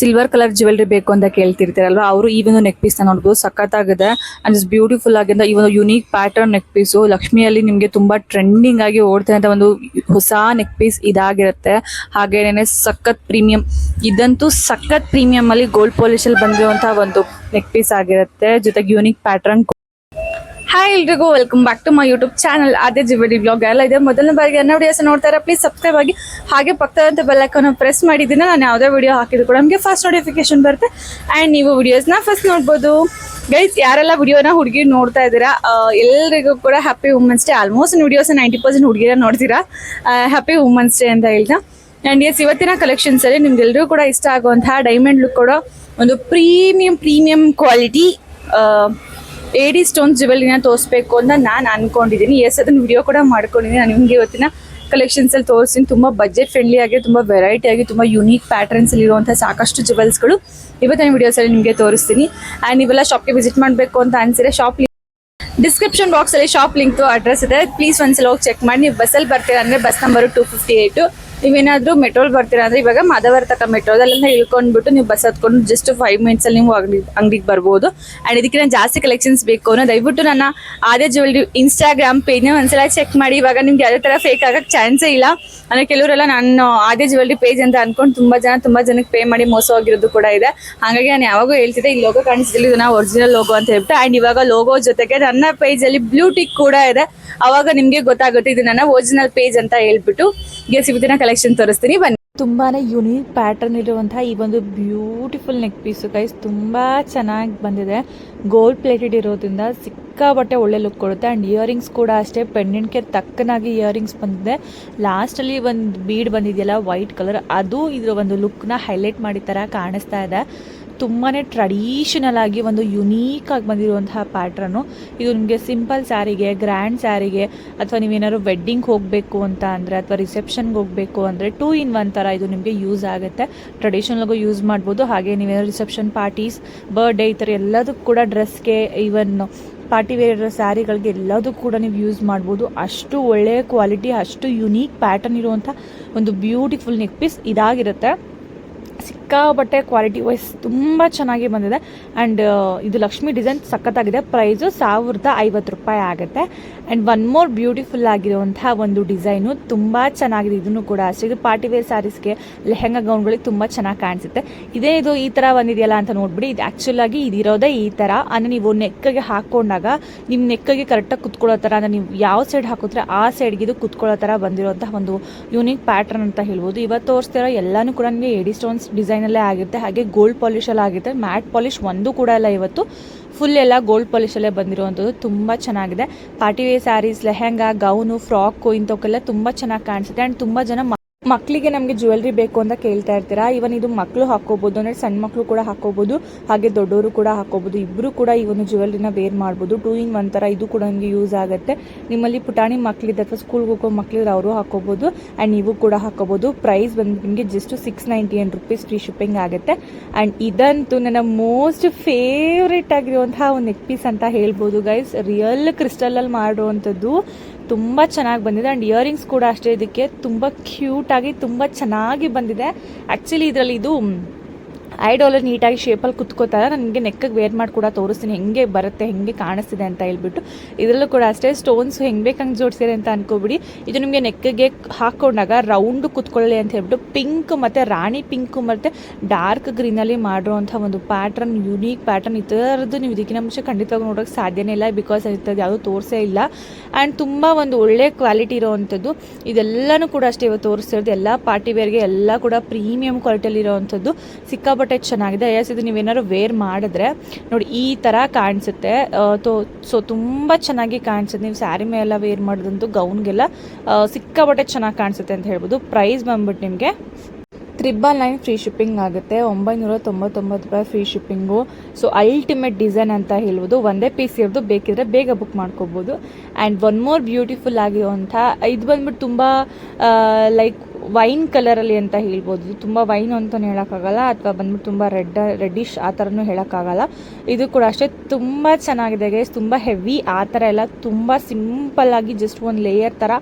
Silver colour jewellery ಬೇಕು ಅಂತ ಕೇಳ್ತಿರ್ತಾರಲ್ವ? ಅವರು ಈ ಒಂದು ನೆಕ್ ಪೀಸ್ ನೋಡ್ಬೋದು. ಸಖತ್ತಾಗಿದೆ. ಅಂಡ್ ಇಸ್ ಬ್ಯೂಟಿಫುಲ್ ಆಗಿಂದ ಈ ಒಂದು ಯುನೀಕ್ ಪ್ಯಾಟರ್ನ್ ನೆಕ್ ಪೀಸು ಲಕ್ಷ್ಮಿಯಲ್ಲಿ ನಿಮಗೆ ತುಂಬಾ ಟ್ರೆಂಡಿಂಗ್ ಆಗಿ ಓಡ್ತಾ ಒಂದು ಹೊಸ ನೆಕ್ ಪೀಸ್ ಇದಾಗಿರುತ್ತೆ. ಹಾಗೇನೇ ಸಖತ್ ಪ್ರೀಮಿಯಂ ಇದಂತೂ ಸಖತ್ ಪ್ರೀಮಿಯಂ ಅಲ್ಲಿ ಗೋಲ್ಡ್ ಪಾಲಿಶಲ್ಲಿ ಬಂದಿರುವಂತಹ ಒಂದು ನೆಕ್ ಪೀಸ್ ಆಗಿರುತ್ತೆ. ಜೊತೆಗೆ ಯೂನಿಕ್ ಪ್ಯಾಟರ್ನ್ ಹಾಯ್ ಎಲ್ರಿಗೂ welcome back to my YouTube channel ಅದೇ ಜಿಬಡಿ ಬ್ಲಾಗ್ ಎಲ್ಲ ಇದೆ. ಮೊದಲನೇ ಬಾರಿಗೆ ನನ್ನ ವಿಡಿಯೋಸ್ ನೋಡ್ತಾರೆ ಪ್ಲೀಸ್ ಸಬ್ಸ್ಕ್ರೈಬ್ ಆಗಿ, ಹಾಗೆ ಪಕ್ಕದಂತ ಬೆಲ್ಲೈಕನ್ನು ಪ್ರೆಸ್ ಮಾಡಿದ್ದೀನಿ ನಾನು ಯಾವುದೇ ವಿಡಿಯೋ ಹಾಕಿದ್ರು ಕೂಡ ನಮಗೆ ಫಸ್ಟ್ ನೋಟಿಫಿಕೇಶನ್ ಬರುತ್ತೆ. ಆ್ಯಂಡ್ ನೀವು ವಿಡಿಯೋಸ್ನ ಫಸ್ಟ್ ನೋಡ್ಬೋದು. ಗೈಸ್ ಯಾರೆಲ್ಲ ವಿಡಿಯೋನ ಹುಡುಗಿ ನೋಡ್ತಾ ಇದ್ದೀರಾ ಎಲ್ಲರಿಗೂ ಕೂಡ happy women's day almost videos ninety percent ಹುಡುಗಿರ ನೋಡ್ತೀರಾ. ಹ್ಯಾಪಿ ವುಮೆನ್ಸ್ ಡೇ ಅಂತ ಹೇಳ್ತಾ. ಆ್ಯಂಡ್ ಎಸ್ ಇವತ್ತಿನ ಕಲೆಕ್ಷನ್ಸಲ್ಲಿ ನಿಮ್ಗೆಲ್ರಿಗೂ ಕೂಡ ಇಷ್ಟ ಆಗುವಂತಹ ಡೈಮಂಡ್ ಲುಕ್ ಕೂಡ ಒಂದು premium premium quality AD stone ಜ್ಯುವೆಲ್ರಿನ ತೋರಿಸ್ಬೇಕು ಅಂತ ನಾನು ಅನ್ಕೊಂಡಿದ್ದೀನಿ ಎಸ್ ಅದನ್ನ ವಿಡಿಯೋ ಕೂಡ ಮಾಡ್ಕೊಂಡಿದ್ದೀನಿ ನಾನು ನಿಮಗೆ ಇವತ್ತಿನ ಕಲೆಕ್ಷನ್ಸ್ ಅಲ್ಲಿ ತೋರಿಸ್ತೀನಿ. ತುಂಬ ಬಜೆಟ್ ಫ್ರೆಂಡ್ಲಿ ಆಗಿ, ತುಂಬ ವೆರೈಟಿ ಆಗಿ, ತುಂಬ ಯುನೀಕ್ ಪ್ಯಾಟರ್ನ್ಸ್ ಅಲ್ಲಿ ಇರುವಂತಹ ಸಾಕಷ್ಟು ಜುವೆಲ್ಸ್ಗಳು ಇವತ್ತಿನ ವಿಡಿಯೋಸ್ ಅಲ್ಲಿ ನಿಮಗೆ ತೋರಿಸ್ತೀನಿ. ಆ್ಯಂಡ್ ಇವೆಲ್ಲ ಶಾಪ್ಗೆ ವಿಸಿಟ್ ಮಾಡಬೇಕು ಅಂತ ಅನ್ಸಿದ್ರೆ ಶಾಪ್ ಡಿಸ್ಕ್ರಿಪ್ಷನ್ ಬಾಕ್ಸ್ ಅಲ್ಲಿ ಶಾಪ್ ಲಿಂಕ್ ಅಡ್ರೆಸ್ ಇದೆ. ಪ್ಲೀಸ್ ಒಂದ್ಸಲ ಹೋಗಿ ಚೆಕ್ ಮಾಡಿ. ನೀವು ಬಸ್ಸಲ್ಲಿ ಬರ್ತೀರಾ ಅಂದ್ರೆ bus number two fifty eight ನೀವೇನಾದ್ರೂ ಮೆಟ್ರೋಲ್ ಬರ್ತೀರಾ ಅಂದ್ರೆ ಇವಾಗ ಮಾಧವರ ಮೆಟ್ರೋ ಅಲ್ಲೆಲ್ಲ ಇಳ್ಕೊಂಡ್ಬಿಟ್ಟು ನೀವು ಬಸ್ ಹತ್ಕೊಂಡು ಜಸ್ಟ್ ಫೈವ್ ಮಿನಿಟ್ಸ್ ಅಲ್ಲಿ ನೀವು ಅಂಗಡಿ ಅಂಗಡಿಗೆ ಬರ್ಬೋದು. ಅಂಡ್ ಇದಕ್ಕೆ ನಾನು ಜಾಸ್ತಿ ಕಲೆಕ್ಷನ್ಸ್ ಬೇಕು ಅನ್ನೋ ದಯವಿಟ್ಟು ನನ್ನ ಆದ್ಯ ಜ್ಯುವೆಲ್ರಿ ಇನ್ಸ್ಟಾಗ್ರಾಮ್ ಪೇಜ್ನ ಒಂದ್ಸಲ ಚೆಕ್ ಮಾಡಿ. ಇವಾಗ ನಿಮ್ಗೆ ಯಾವುದೇ ತರ ಫೇಕ್ ಆಗಕ್ಕೆ ಚಾನ್ಸೇ ಇಲ್ಲ. ಅಂದ್ರೆ ಕೆಲವರೆಲ್ಲ ನಾನು ಆದೇ ಜ್ಯುವೆಲ್ರಿ ಪೇಜ್ ಅಂತ ಅನ್ಕೊಂಡು ತುಂಬಾ ಜನ, ತುಂಬಾ ಜನಕ್ಕೆ ಪೇ ಮಾಡಿ ಮೋಸ ಹೋಗಿರೋದು ಕೂಡ ಇದೆ. ಹಾಗಾಗಿ ನಾನು ಯಾವಾಗೂ ಹೇಳ್ತಿದ್ದೆ, ಈ ಲೋಗೋ ಕಾಣಿಸ್ತಿಲ್ಲ ಇದು ನಾವು ಒರಿಜಿನಲ್ ಲೋಗೋ ಅಂತ ಹೇಳ್ಬಿಟ್ಟು. ಅಂಡ್ ಇವಾಗ ಲೋಗೋ ಜೊತೆಗೆ ನನ್ನ ಪೇಜ್ ಅಲ್ಲಿ ಬ್ಲೂ ಟಿಕ್ ಕೂಡ ಇದೆ. ಅವಾಗ ನಿಮ್ಗೆ ಗೊತ್ತಾಗುತ್ತೆ, ಇದು ನನ್ನ ಒರಿಜಿನಲ್ ಪೇಜ್ ಅಂತ ಹೇಳ್ಬಿಟ್ಟು. ಗೆಸ್ ಇವತ್ತಿನ ಕಲೆಕ್ಷನ್ ತೋರಿಸ್ತೀನಿ. ಬನ್ನಿ. ತುಂಬಾನೇ ಯುನೀಕ್ ಪ್ಯಾಟರ್ನ್ ಇರುವಂತಹ ಈ ಒಂದು ಬ್ಯೂಟಿಫುಲ್ ನೆಕ್ ಪೀಸು ಗೈಸ್. ತುಂಬಾ ಚೆನ್ನಾಗಿ ಬಂದಿದೆ. ಗೋಲ್ಡ್ ಪ್ಲೇಟೆಡ್ ಇರೋದ್ರಿಂದ ಸಿಕ್ಕಾಪಟ್ಟೆ ಒಳ್ಳೆ ಲುಕ್ ಕೊಡುತ್ತೆ. ಆ್ಯಂಡ್ ಇಯರಿಂಗ್ಸ್ ಕೂಡ ಅಷ್ಟೇ ಪೆಂಡೆಂಟ್ಗೆ ತಕ್ಕನಾಗಿ ಇಯರಿಂಗ್ಸ್ ಬಂದಿದೆ. ಲಾಸ್ಟಲ್ಲಿ ಒಂದು ಬೀಡ್ ಬಂದಿದೆಯಲ್ಲ, ವೈಟ್ ಕಲರ್. ಅದು ಇದರ ಒಂದು ಲುಕ್ನ ಹೈಲೈಟ್ ಮಾಡಿ ಥರ ಕಾಣಿಸ್ತಾ ಇದೆ. ತುಂಬಾ ಟ್ರೆಡಿಷನಲ್ ಆಗಿ ಒಂದು ಯುನೀಕ್ ಆಗಿ ಬಂದಿರುವಂತಹ ಪ್ಯಾಟ್ರನ್ನು ಇದು ನಿಮಗೆ ಸಿಂಪಲ್ ಸ್ಯಾರಿಗೆ ಗ್ರ್ಯಾಂಡ್ ಸ್ಯಾರಿಗೆ ಅಥವಾ ನೀವೇನಾದ್ರು ವೆಡ್ಡಿಂಗ್ ಹೋಗಬೇಕು ಅಂತ ಅಂದರೆ ಅಥವಾ ರಿಸೆಪ್ಷನ್ಗೆ ಹೋಗಬೇಕು ಅಂದರೆ ಟೂ ಇನ್ ಒನ್ ಥರ ಇದು ನಿಮಗೆ ಯೂಸ್ ಆಗುತ್ತೆ. ಟ್ರೆಡಿಷನಲ್ಗೂ ಯೂಸ್ ಮಾಡ್ಬೋದು. ಹಾಗೆ ನೀವೇನಾದ್ರು ರಿಸೆಪ್ಷನ್ ಪಾರ್ಟೀಸ್ ಬರ್ಡೇ ಈ ಥರ ಎಲ್ಲದಕ್ಕೂ ಕೂಡ ಡ್ರೆಸ್ಗೆ ಈವನ್ ಪಾರ್ಟಿ ವೇರ್ ಸ್ಯಾರಿಗಳಿಗೆ ಎಲ್ಲದಕ್ಕೂ ಕೂಡ ನೀವು ಯೂಸ್ ಮಾಡ್ಬೋದು. ಅಷ್ಟು ಒಳ್ಳೆಯ ಕ್ವಾಲಿಟಿ ಅಷ್ಟು ಯುನೀಕ್ ಪ್ಯಾಟರ್ನ್ ಇರುವಂಥ ಒಂದು ಬ್ಯೂಟಿಫುಲ್ ನೆಕ್ ಪೀಸ್ ಇದಾಗಿರುತ್ತೆ. ಸಿಕ್ಕಾಬಟ್ಟೆ ಕ್ವಾಲಿಟಿ ವೈಸ್ ತುಂಬ ಚೆನ್ನಾಗಿ ಬಂದಿದೆ. ಆ್ಯಂಡ್ ಇದು ಲಕ್ಷ್ಮಿ ಡಿಸೈನ್ ಸಖತ್ತಾಗಿದೆ. ಪ್ರೈಸು ಸಾವಿರದ ಐವತ್ತು ರೂಪಾಯಿ ಆಗುತ್ತೆ. ಆ್ಯಂಡ್ ಒನ್ ಮೋರ್ ಬ್ಯೂಟಿಫುಲ್ ಆಗಿರುವಂತಹ ಒಂದು ಡಿಸೈನು ತುಂಬ ಚೆನ್ನಾಗಿದೆ. ಇದನ್ನು ಕೂಡ ಅಷ್ಟೇ. ಇದು ಪಾರ್ಟಿ ವೇರ್ ಸ್ಯಾರೀಸ್ಗೆ ಲೆಹೆಂಗಾ ಗೌನ್ಗಳಿಗೆ ತುಂಬ ಚೆನ್ನಾಗಿ ಕಾಣಿಸುತ್ತೆ. ಇದೇ ಇದು ಈ ಥರ ಬಂದಿದೆಯಲ್ಲ ಅಂತ ನೋಡ್ಬಿಡಿ. ಇದು ಆ್ಯಕ್ಚುಲಾಗಿ ಇದಿರೋದೇ ಈ ಥರ ಅಂದರೆ ನೀವು ನೆಕ್ಕಿಗೆ ಹಾಕೊಂಡಾಗ ನಿಮ್ಮ ನೆಕ್ಕಿಗೆ ಕರೆಕ್ಟಾಗಿ ಕುತ್ಕೊಳ್ಳೋ ಥರ ಅಂದರೆ ನೀವು ಯಾವ ಸೈಡ್ ಹಾಕಿದ್ರೆ ಆ ಸೈಡ್ಗೆ ಇದು ಕುತ್ಕೊಳ್ಳೋ ಥರ ಬಂದಿರೋಂಥ ಒಂದು ಯೂನಿಕ್ ಪ್ಯಾಟರ್ನ್ ಅಂತ ಹೇಳ್ಬೋದು. ಇವತ್ತು ತೋರಿಸ್ತಿರೋ ಎಲ್ಲಾನು ಕೂಡ ನಿಮಗೆ ಎಡಿ ಸ್ಟೋನ್ಸ್ ಡಿಸೈನಲ್ಲೇ ಆಗಿರುತ್ತೆ. ಹಾಗೆ ಗೋಲ್ಡ್ ಪಾಲಿಶಲ್ಲಿ ಆಗಿರುತ್ತೆ. ಮ್ಯಾಟ್ ಪಾಲಿಶ್ ಒಂದು ಕೂಡ ಇಲ್ಲ ಇವತ್ತು. ಫುಲ್ ಎಲ್ಲ ಗೋಲ್ಡ್ ಪಾಲಿಶಲ್ಲೇ ಬಂದಿರುವಂಥದ್ದು. ತುಂಬ ಚೆನ್ನಾಗಿದೆ. Party wear saris lehenga gown frock ಇಂಥವಕ್ಕೆಲ್ಲ ತುಂಬ ಚೆನ್ನಾಗಿ ಕಾಣಿಸುತ್ತೆ. ಆ್ಯಂಡ್ ತುಂಬ ಜನ ಮಕ್ಕಳಿಗೆ ನಮಗೆ ಜ್ಯುವೆಲ್ರಿ ಬೇಕು ಅಂತ ಕೇಳ್ತಾ ಇರ್ತೀರಾ? ಇವನ್ ಇದು ಮಕ್ಕಳು ಹಾಕೋಬಹುದು ಅಂದರೆ ಸಣ್ಣ ಮಕ್ಕಳು ಕೂಡ ಹಾಕೋಬಹುದು ಹಾಗೆ ದೊಡ್ಡವರು ಕೂಡ ಹಾಕೋಬಹುದು ಇಬ್ಬರು ಕೂಡ ಈ ಒಂದು ಜ್ಯುವೆಲ್ರಿನ ವೇರ್ ಮಾಡ್ಬೋದು ಟೂ ಇನ್ ಒನ್ ಥರ ಇದು ಕೂಡ ನಿಮಗೆ ಯೂಸ್ ಆಗುತ್ತೆ. ನಿಮ್ಮಲ್ಲಿ ಪುಟಾಣಿ ಮಕ್ಕಳಿದೆ ಅಥವಾ ಸ್ಕೂಲ್ಗೆ ಹೋಗೋ ಮಕ್ಕಳಿದ್ರೆ ಅವರು ಹಾಕೋಬಹುದು ಆ್ಯಂಡ್ ನೀವು ಕೂಡ ಹಾಕೋಬಹುದು ಪ್ರೈಸ್ ಬಂದು ನಿಮಗೆ just six ninety nine rupees free shipping ಆಗುತ್ತೆ. ಆ್ಯಂಡ್ ಇದಂತೂ ನನ್ನ ಮೋಸ್ಟ್ ಫೇವ್ರೇಟ್ ಆಗಿರುವಂತಹ ಒಂದು ನೆಕ್ ಪೀಸ್ ಅಂತ ಹೇಳ್ಬೋದು ಗೈಸ್ ರಿಯಲ್ ಕ್ರಿಸ್ಟಲಲ್ಲಿ ಮಾಡುವಂಥದ್ದು ತುಂಬ ಚೆನ್ನಾಗಿ ಬಂದಿದೆ. ಆ್ಯಂಡ್ ಇಯರಿಂಗ್ಸ್ ಕೂಡ ಅಷ್ಟೇ. ಇದಕ್ಕೆ ತುಂಬ ಕ್ಯೂಟಾಗಿ ತುಂಬ ಚೆನ್ನಾಗಿ ಬಂದಿದೆ. ಆ್ಯಕ್ಚುಲಿ ಇದರಲ್ಲಿ ಇದು ಐ ಡಾಲರ್ ನೀಟಾಗಿ ಶೇಪಲ್ಲಿ ಕುತ್ಕೋತಾರೆ. ನನಗೆ ನೆಕ್ಕಿಗೆ ವೇರ್ ಮಾಡಿ ಕೂಡ ತೋರಿಸ್ತೀನಿ. ಹೆಂಗೆ ಬರುತ್ತೆ, ಹೆಂಗೆ ಕಾಣಿಸ್ತಿದೆ ಅಂತ ಹೇಳ್ಬಿಟ್ಟು. ಇದರಲ್ಲೂ ಕೂಡ ಅಷ್ಟೇ ಸ್ಟೋನ್ಸ್ ಹೆಂಗೆ ಬೇಕು ಹಂಗೆ ಜೋಡಿಸಿದೆ ಅಂತ ಅನ್ಕೋಬಿಡಿ. ಇದು ನಿಮಗೆ ನೆಕ್ಕಿಗೆ ಹಾಕ್ಕೊಂಡಾಗ ರೌಂಡ್ ಕುತ್ಕೊಳ್ಳಿ ಅಂತ ಹೇಳ್ಬಿಟ್ಟು ಪಿಂಕ್ ಮತ್ತು ರಾಣಿ ಪಿಂಕ್ ಮತ್ತು ಡಾರ್ಕ್ ಗ್ರೀನಲ್ಲಿ ಮಾಡಿರೋಂಥ ಒಂದು ಪ್ಯಾಟ್ರನ್ ಯುನೀಕ್ ಪ್ಯಾಟ್ರನ್ ಈ ಥರದ್ದು ನೀವು ಇದಕ್ಕಿಂತ ಮುಂಚೆ ಖಂಡಿತವಾಗಿ ನೋಡೋಕ್ಕೆ ಸಾಧ್ಯನೇ ಇಲ್ಲ ಬಿಕಾಸ್ ಇರ್ತದೆ ಯಾವುದೂ ತೋರಿಸೇ ಇಲ್ಲ. ಆ್ಯಂಡ್ ತುಂಬ ಒಂದು ಒಳ್ಳೆ ಕ್ವಾಲಿಟಿ ಇರೋವಂಥದ್ದು. ಇದೆಲ್ಲನೂ ಕೂಡ ಅಷ್ಟೇ ಇವತ್ತು ತೋರಿಸ್ತಿರೋದು. ಎಲ್ಲ ಪಾರ್ಟಿ ವೇರ್ಗೆ ಎಲ್ಲ ಕೂಡ ಪ್ರೀಮಿಯಂ ಕ್ವಾಲಿಟಿಯಲ್ಲಿ ಇರೋವಂಥದ್ದು. ಸಿಕ್ಕಾಪಟ್ಟೆ ಚೆನ್ನಾಗಿದೆ. ಎಸ್ ಇದು ನೀವೇನಾದ್ರು ವೇರ್ ಮಾಡಿದ್ರೆ ನೋಡಿ ಈ ಥರ ಕಾಣಿಸುತ್ತೆ. ತೋ ಸೊ ತುಂಬ ಚೆನ್ನಾಗಿ ಕಾಣಿಸುತ್ತೆ. ನೀವು ಸ್ಯಾರಿ ಮೇಲೆ ವೇರ್ ಮಾಡೋದಂತೂ ಗೌನ್ಗೆಲ್ಲ ಸಿಕ್ಕ ಸಿಕ್ಕಾಪಟ್ಟೆ ಚೆನ್ನಾಗಿ ಕಾಣಿಸುತ್ತೆ ಅಂತ ಹೇಳ್ಬೋದು. ಪ್ರೈಸ್ ಬಂದ್ಬಿಟ್ಟು ನಿಮಗೆ ತ್ರಿಬಲ್ ನೈನ್ ಫ್ರೀ ಶಿಪ್ಪಿಂಗ್ ಆಗುತ್ತೆ. ಒಂಬೈನೂರ ತೊಂಬತ್ತೊಂಬತ್ತು ರೂಪಾಯಿ free shipping so ultimate design ಅಂತ ಹೇಳ್ಬೋದು. ಒಂದೇ ಪೀಸ್ ಇರೋದು. ಬೇಕಿದ್ರೆ ಬೇಗ ಬುಕ್ ಮಾಡ್ಕೋಬೋದು. ಆ್ಯಂಡ್ ಒನ್ ಮೋರ್ ಬ್ಯೂಟಿಫುಲ್ ಆಗಿರುವಂಥ ಇದು ಬಂದ್ಬಿಟ್ಟು ತುಂಬ ಲೈಕ್ ವೈನ್ ಕಲರಲ್ಲಿ ಅಂತ ಹೇಳ್ಬೋದು. ತುಂಬ ವೈನ್ ಅಂತಲೂ ಹೇಳೋಕ್ಕಾಗಲ್ಲ, ಅಥವಾ ಬಂದ್ಬಿಟ್ಟು ತುಂಬ ರೆಡ್ ರೆಡ್ಡಿಶ್ ಆ ಥರನೂ ಹೇಳೋಕ್ಕಾಗಲ್ಲ. ಇದು ಕೂಡ ಅಷ್ಟೇ ತುಂಬ ಚೆನ್ನಾಗಿದೆ ಗೈಸ್ ತುಂಬ ಹೆವಿ. ಆ ಥರ ಎಲ್ಲ ತುಂಬ ಸಿಂಪಲ್ಲಾಗಿ ಜಸ್ಟ್ ಒಂದು ಲೇಯರ್ ಥರ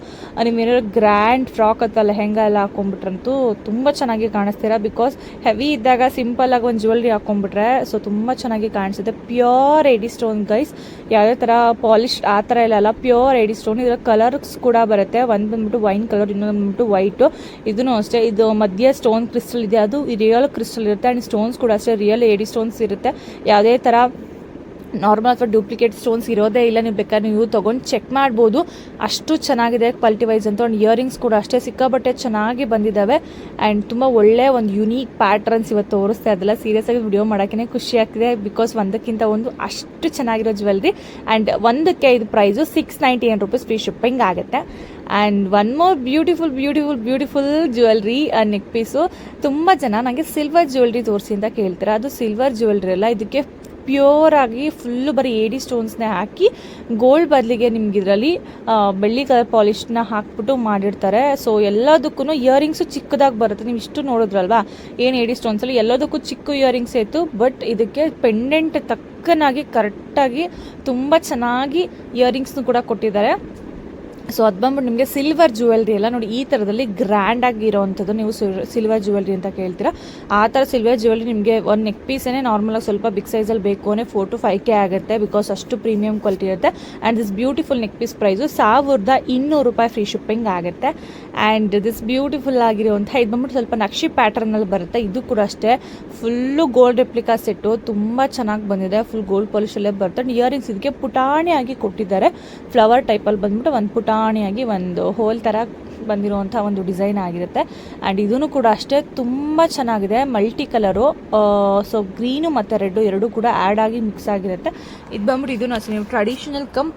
ನಿಮ್ಮೇನಾದ್ರು ಗ್ರ್ಯಾಂಡ್ ಫ್ರಾಕ್ ಅಥವಾ ಲೆಹೆಂಗಾ ಎಲ್ಲ ಹಾಕೊಂಡ್ಬಿಟ್ರಂತೂ ತುಂಬ ಚೆನ್ನಾಗಿ ಕಾಣಿಸ್ತೀರ. ಬಿಕಾಸ್ ಹೆವಿ ಇದ್ದಾಗ ಸಿಂಪಲ್ಲಾಗಿ ಒಂದು ಜ್ಯುವೆಲ್ರಿ ಹಾಕೊಂಡ್ಬಿಟ್ರೆ ಸೊ ತುಂಬ ಚೆನ್ನಾಗಿ ಕಾಣಿಸುತ್ತೆ. ಪ್ಯೂರ್ ಎಡಿ ಸ್ಟೋನ್ ಗೈಸ್ ಯಾವುದೇ ಥರ ಪಾಲಿಶ್ ಆ ಥರ ಅಲ್ಲ ಪ್ಯೂರ್ ಎಡಿ ಸ್ಟೋನ್ ಇದರ ಕಲರ್ಸ್ ಕೂಡ ಬರುತ್ತೆ. ಒಂದು ಬಂದ್ಬಿಟ್ಟು ವೈನ್ ಕಲರ್ ಇನ್ನೊಂದು ಬಂದ್ಬಿಟ್ಟು ವೈಟು ಇದೂ ಅಷ್ಟೇ, ಇದು ಮಧ್ಯ ಸ್ಟೋನ್ ಕ್ರಿಸ್ಟಲ್ ಇದೆ, ಅದು ರಿಯಲ್ ಕ್ರಿಸ್ಟಲ್ ಇರುತ್ತೆ ಆ್ಯಂಡ್ ಸ್ಟೋನ್ಸ್ ಕೂಡ ಅಷ್ಟೇ ರಿಯಲ್ ಏಡಿ ಸ್ಟೋನ್ಸ್ ಇರುತ್ತೆ. ಯಾವುದೇ ಥರ ನಾರ್ಮಲ್ ಅಥವಾ ಡೂಪ್ಲಿಕೇಟ್ ಸ್ಟೋನ್ಸ್ ಇರೋದೇ ಇಲ್ಲ, ನೀವು ಬೇಕಾದ್ರೆ ನೀವು ತೊಗೊಂಡು ಚೆಕ್ ಮಾಡ್ಬೋದು. ಅಷ್ಟು ಚೆನ್ನಾಗಿದೆ ಕ್ವಾಲಿಟಿ ವೈಸ್ ಅಂತ ಒಂದು ಇಯರಿಂಗ್ಸ್ ಕೂಡ ಅಷ್ಟೇ ಸಿಕ್ಕಾಬಟ್ಟೆ ಚೆನ್ನಾಗಿ ಬಂದಿದ್ದಾವೆ. ಆ್ಯಂಡ್ ತುಂಬ ಒಳ್ಳೆ ಒಂದು ಯುನೀಕ್ ಪ್ಯಾಟ್ರನ್ಸ್ ಇವತ್ತು ತೋರಿಸ್ತಾ ಇದ್ದಲ್ಲ ಸೀರಿಯಸ್ ಆಗಿ ವಿಡಿಯೋ ಮಾಡೋಕ್ಕೆ ಖುಷಿ ಆಗ್ತಿದೆ ಬಿಕಾಸ್ ಒಂದಕ್ಕಿಂತ ಒಂದು ಅಷ್ಟು ಚೆನ್ನಾಗಿರೋ ಜ್ಯುವೆಲ್ರಿ ಆ್ಯಂಡ್ ಒಂದಕ್ಕೆ ಇದು price six ninety nine rupees free shipping ಆಗುತ್ತೆ. And one more beautiful beautiful beautiful jewellery neck piece ತುಂಬ ಜನ ನನಗೆ ಸಿಲ್ವರ್ ಜ್ಯುವೆಲ್ರಿ ತೋರಿಸಿ ಅಂತ ಕೇಳ್ತಾರೆ. ಅದು ಸಿಲ್ವರ್ ಜ್ಯುವೆಲ್ರಿ ಅಲ್ಲ. ಇದಕ್ಕೆ ಪ್ಯೂರ್ ಆಗಿ ಫುಲ್ಲು ಬರೀ ಏಡಿ ಸ್ಟೋನ್ಸ್ನೇ ಹಾಕಿ ಗೋಲ್ಡ್ ಬದಲಿಗೆ ನಿಮ್ಗೆ ಇದರಲ್ಲಿ ಬೆಳ್ಳಿ ಕಲರ್ ಪಾಲಿಶ್ನ ಹಾಕ್ಬಿಟ್ಟು ಮಾಡಿರ್ತಾರೆ. ಸೊ ಎಲ್ಲದಕ್ಕೂ ಇಯರಿಂಗ್ಸು ಚಿಕ್ಕದಾಗಿ ಬರುತ್ತೆ. ನೀವು ಇಷ್ಟು ನೋಡಿದ್ರಲ್ವಾ? ಏನು ಏಡಿ ಸ್ಟೋನ್ಸಲ್ಲಿ ಎಲ್ಲದಕ್ಕೂ ಚಿಕ್ಕ ಇಯರಿಂಗ್ಸ್ ಇತ್ತು. ಬಟ್ ಇದಕ್ಕೆ ಪೆಂಡೆಂಟ್ ತಕ್ಕನಾಗಿ ಕರೆಕ್ಟಾಗಿ ತುಂಬ ಚೆನ್ನಾಗಿ ಇಯರಿಂಗ್ಸ್ನು ಕೂಡ ಕೊಟ್ಟಿದ್ದಾರೆ. ಸೊ ಅದು ಬಂದ್ಬಿಟ್ಟು ನಿಮಗೆ ಸಿಲ್ವರ್ ಜ್ಯುವೆಲ್ರಿ ಎಲ್ಲ ನೋಡಿ, ಈ ಥರದಲ್ಲಿ ಗ್ರ್ಯಾಂಡ್ ಆಗಿ ಇರೋವಂಥದ್ದು ನೀವು ಸಿಲ್ವರ್ ಜ್ಯುವೆಲ್ರಿ ಅಂತ ಕೇಳ್ತೀರಾ. ಆ ಥರ ಸಿಲ್ವರ್ ಜ್ಯುವೆಲ್ರಿ ನಿಮಗೆ ಒಂದು ನೆಕ್ ಪೀಸೇ ನಾರ್ಮಲಾಗಿ ಸ್ವಲ್ಪ ಬಿಗ್ ಸೈಜಲ್ಲಿ ಬೇಕು ಅಂದರೆ ಫೋರ್ ಟು ಫೈವ್ ಕೆ ಆಗುತ್ತೆ ಬಿಕಾಸ್ ಅಷ್ಟು ಪ್ರೀಮಿಯಂ ಕ್ವಾಲಿಟಿ ಇರುತ್ತೆ. And this beautiful neck piece price ಸಾವಿರದ ಇನ್ನೂರು ರೂಪಾಯಿ ಫ್ರೀ ಶಿಪ್ಪಿಂಗ್ ಆಗುತ್ತೆ. ಆ್ಯಂಡ್ ದಿಸ್ ಬ್ಯೂಟಿಫುಲ್ ಆಗಿರುವಂಥ ಇದು ಬಂದ್ಬಿಟ್ಟು ಸ್ವಲ್ಪ ನಕ್ಷಿ ಪ್ಯಾಟರ್ನಲ್ಲಿ ಬರುತ್ತೆ. ಇದು ಕೂಡ ಅಷ್ಟೇ. ಫುಲ್ಲು ಗೋಲ್ಡ್ ರೆಪ್ಲಿಕಾ ಸೆಟ್ಟು ತುಂಬ ಚೆನ್ನಾಗಿ ಬಂದಿದೆ. ಫುಲ್ ಗೋಲ್ಡ್ ಪಾಲಿಶಲ್ಲೇ ಬರುತ್ತೆ. ಇಯರಿಂಗ್ಸ್ ಇದಕ್ಕೆ ಪುಟಾಣಿಯಾಗಿ ಕೊಟ್ಟಿದ್ದಾರೆ. ಫ್ಲವರ್ ಟೈಪಲ್ಲಿ ಬಂದ್ಬಿಟ್ಟು ಒಂದು ಪುಟಾಣಿಯಾಗಿ ಒಂದು ಹೋಲ್ ಥರ ಬಂದಿರುವಂಥ ಒಂದು ಡಿಸೈನ್ ಆಗಿರುತ್ತೆ. ಆ್ಯಂಡ್ ಇದೂ ಕೂಡ ಅಷ್ಟೇ ತುಂಬ ಚೆನ್ನಾಗಿದೆ. ಮಲ್ಟಿ ಕಲರು ಸೊ ಗ್ರೀನು ಮತ್ತು ರೆಡ್ಡು ಎರಡೂ ಕೂಡ ಆ್ಯಡ್ ಆಗಿ ಮಿಕ್ಸ್ ಆಗಿರುತ್ತೆ. ಇದು ಬಂದ್ಬಿಟ್ಟು ಇದನ್ನು ಅಷ್ಟೇ, ನೀವು ಟ್ರೆಡಿಷನಲ್ ಕಮ್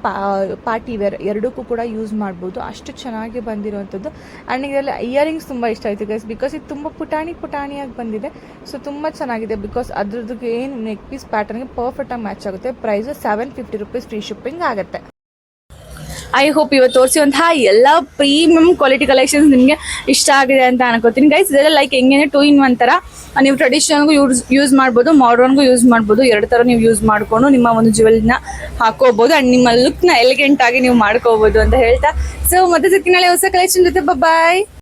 ಪಾರ್ಟಿ ವೇರ್ ಎರಡಕ್ಕೂ ಕೂಡ ಯೂಸ್ ಮಾಡ್ಬೋದು. ಅಷ್ಟು ಚೆನ್ನಾಗಿ ಬಂದಿರುವಂಥದ್ದು. ಆ್ಯಂಡ್ ಇದರಲ್ಲಿ ಇಯರಿಂಗ್ಸ್ ತುಂಬ ಇಷ್ಟ ಆಯಿತು ಗೈಸ್ ಬಿಕಾಸ್ ಇದು ತುಂಬ ಪುಟಾಣಿ ಪುಟಾಣಿಯಾಗಿ ಬಂದಿದೆ. ಸೊ ತುಂಬ ಚೆನ್ನಾಗಿದೆ ಬಿಕಾಸ್ ಅದ್ರದ್ದು ಏನು ನೆಕ್ ಪೀಸ್ ಪ್ಯಾಟರ್ನ್ಗೆ ಪರ್ಫೆಕ್ಟಾಗಿ ಮ್ಯಾಚ್ ಆಗುತ್ತೆ. Price seven fifty rupees free shipping ಆಗುತ್ತೆ. ಐ ಹೋಪ್ ಇವತ್ತು ತೋರಿಸಿರುವಂತಹ ಎಲ್ಲ ಪ್ರೀಮಿಯಂ ಕ್ವಾಲಿಟಿ ಕಲೆಕ್ಷನ್ಸ್ ನಿಮಗೆ ಇಷ್ಟ ಆಗಿದೆ ಅಂತ ಅನ್ಕೋತೀನಿ. ಗೈಸ್ ಇದೆಲ್ಲ ಲೈಕ್ ಹೆಂಗೇನೆ ಟೂ ಇನ್ ಒನ್ ಥರ ನೀವು ಟ್ರೆಡಿಷನಲ್ಗೂ ಯೂಸ್ ಯೂಸ್ ಮಾಡ್ಬೋದು ಮಾಡ್ರನ್ಗೂ ಯೂಸ್ ಮಾಡ್ಬೋದು. ಎರಡು ಥರ ನೀವು ಯೂಸ್ ಮಾಡಿಕೊಂಡು ನಿಮ್ಮ ಒಂದು ಜ್ಯುವೆಲ್ನ ಹಾಕೋಬೋದು ಆ್ಯಂಡ್ ನಿಮ್ಮ ಲುಕ್ನ ಎಲಿಗೆಂಟಾಗಿ ನೀವು ಮಾಡ್ಕೋಬೋದು ಅಂತ ಹೇಳ್ತಾ. ಸೊ ಮತ್ತೆ ಸಿಕ್ಕಿನಲ್ಲಿ ಹೊಸ ಕಲೆಕ್ಷನ್ ಜೊತೆ ಬಾಯ್